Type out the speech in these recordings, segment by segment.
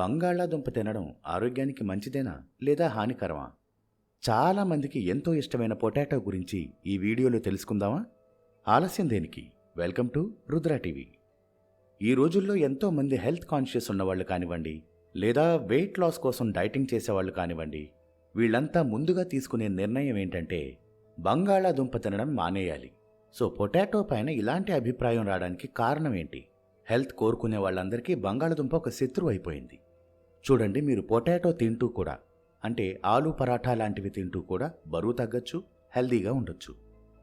బంగాళాదుంప తినడం ఆరోగ్యానికి మంచిదేనా లేదా హానికరమా? చాలామందికి ఎంతో ఇష్టమైన పొటాటో గురించి ఈ వీడియోలో తెలుసుకుందామా? ఆలస్యం దేనికి? Welcome to Rudra TV. ఈ రోజుల్లో ఎంతో మంది హెల్త్ కాన్షియస్ ఉన్నవాళ్ళు కానివ్వండి లేదా వెయిట్ లాస్ కోసం డైటింగ్ చేసేవాళ్ళు కానివ్వండి వీళ్ళంతా ముందుగా తీసుకునే నిర్ణయం ఏంటంటే బంగాళాదుంప తినడం మానేయాలి. సో పొటాటో పైన ఇలాంటి అభిప్రాయం రావడానికి కారణం ఏంటి? హెల్త్ కోరుకునే వాళ్ళందరికీ బంగాళాదుంప ఒక శత్రువు అయిపోయింది. చూడండి మీరు పొటాటో తింటూ కూడా అంటే ఆలు పరాఠా లాంటివి తింటూ కూడా బరువు తగ్గచ్చు హెల్దీగా ఉండొచ్చు.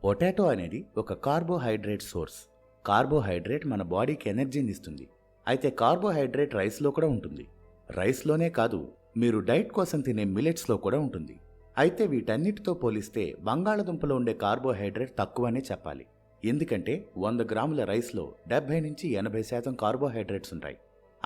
పొటాటో అనేది ఒక కార్బోహైడ్రేట్ సోర్స్. కార్బోహైడ్రేట్ మన బాడీకి ఎనర్జీని ఇస్తుంది. అయితే కార్బోహైడ్రేట్ రైస్లో కూడా ఉంటుంది. రైస్లోనే కాదు మీరు డైట్ కోసం తినే మిలెట్స్లో కూడా ఉంటుంది. అయితే వీటన్నిటితో పోలిస్తే బంగాళదుంపలో ఉండే కార్బోహైడ్రేట్ తక్కువనే చెప్పాలి. ఎందుకంటే వంద గ్రాముల రైస్లో డెబ్బై నుంచి ఎనభై శాతం కార్బోహైడ్రేట్స్ ఉంటాయి.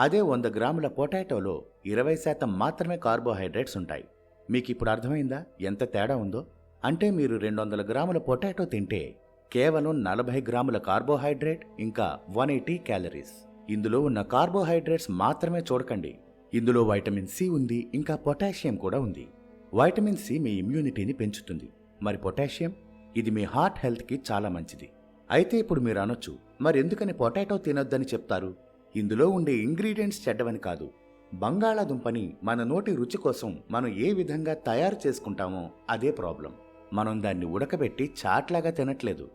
అదే వంద గ్రాముల పొటాటోలో ఇరవై శాతం మాత్రమే కార్బోహైడ్రేట్స్ ఉంటాయి. మీకు ఇప్పుడు అర్థమైందా? ఎంత తేడా ఉందో? అంటే మీరు రెండు వందల గ్రాముల పొటాటో తింటే కేవలం నలభై గ్రాముల కార్బోహైడ్రేట్ ఇంకా వన్ ఎయిటీ క్యాలరీస్. ఇందులో ఉన్న కార్బోహైడ్రేట్స్ మాత్రమే చూడకండి. ఇందులో వైటమిన్ సి ఉంది ఇంకా పొటాషియం కూడా ఉంది. వైటమిన్ సి మీ ఇమ్యూనిటీని పెంచుతుంది. మరి పొటాషియం? ఇది మీ హార్ట్ హెల్త్కి చాలా మంచిది. అయితే ఇప్పుడు మీరు అనొచ్చు మరి ఎందుకని పొటాటో తినొద్దని చెప్తారు? ఇందులో ఉండే ఇంగ్రీడియంట్స్ చెడ్డవని కాదు. బంగాళాదుంపని మన నోటి రుచి కోసం మనం ఏ విధంగా తయారు చేసుకుంటామో అదే ప్రాబ్లం. మనం దాన్ని ఉడకబెట్టి చాట్లాగా తినట్లేదు.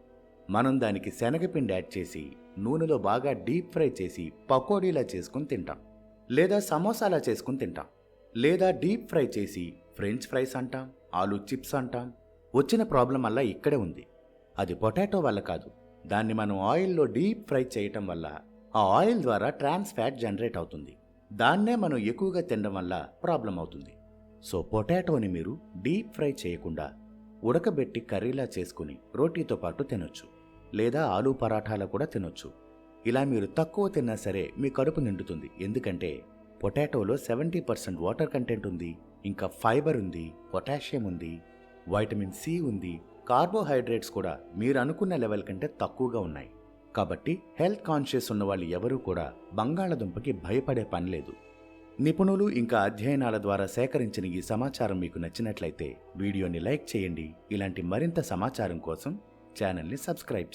మనం దానికి శనగపిండి యాడ్ చేసి నూనెలో బాగా డీప్ ఫ్రై చేసి పకోడీలా చేసుకుని తింటాం. లేదా సమోసాలా చేసుకుని తింటాం. లేదా డీప్ ఫ్రై చేసి ఫ్రెంచ్ ఫ్రైస్ అంటాం ఆలు చిప్స్ అంటాం. వచ్చిన ప్రాబ్లం వల్ల ఇక్కడే ఉంది. అది పొటాటో వల్ల కాదు. దాన్ని మనం ఆయిల్లో డీప్ ఫ్రై చేయటం వల్ల ఆ ఆయిల్ ద్వారా ట్రాన్స్ ఫ్యాట్ జనరేట్ అవుతుంది. దాన్నే మనం ఎక్కువగా తినడం వల్ల ప్రాబ్లం అవుతుంది. సో పొటాటోని మీరు డీప్ ఫ్రై చేయకుండా ఉడకబెట్టి కర్రీలా చేసుకుని రోటీతో పాటు తినొచ్చు. లేదా ఆలూ పరాఠాలు కూడా తినొచ్చు. ఇలా మీరు తక్కువ తిన్నా సరే మీ కడుపు నిండుతుంది. ఎందుకంటే పొటాటోలో సెవెంటీ పర్సెంట్ వాటర్ కంటెంట్ ఉంది ఇంకా ఫైబర్ ఉంది పొటాషియం ఉంది వైటమిన్ సి ఉంది కార్బోహైడ్రేట్స్ కూడా మీరు అనుకున్న లెవెల్ కంటే తక్కువగా ఉన్నాయి. కాబట్టి హెల్త్ కాన్షియస్ ఉన్న వాళ్ళు ఎవరూ కూడా బంగాళదుంపకి భయపడే పని లేదు. నిపుణులు ఇంకా అధ్యయనాల ద్వారా సేకరించిన ఈ సమాచారం మీకు నచ్చినట్లయితే వీడియోని లైక్ చేయండి. ఇలాంటి మరింత సమాచారం కోసం ఛానల్ని సబ్స్క్రైబ్ చేయండి.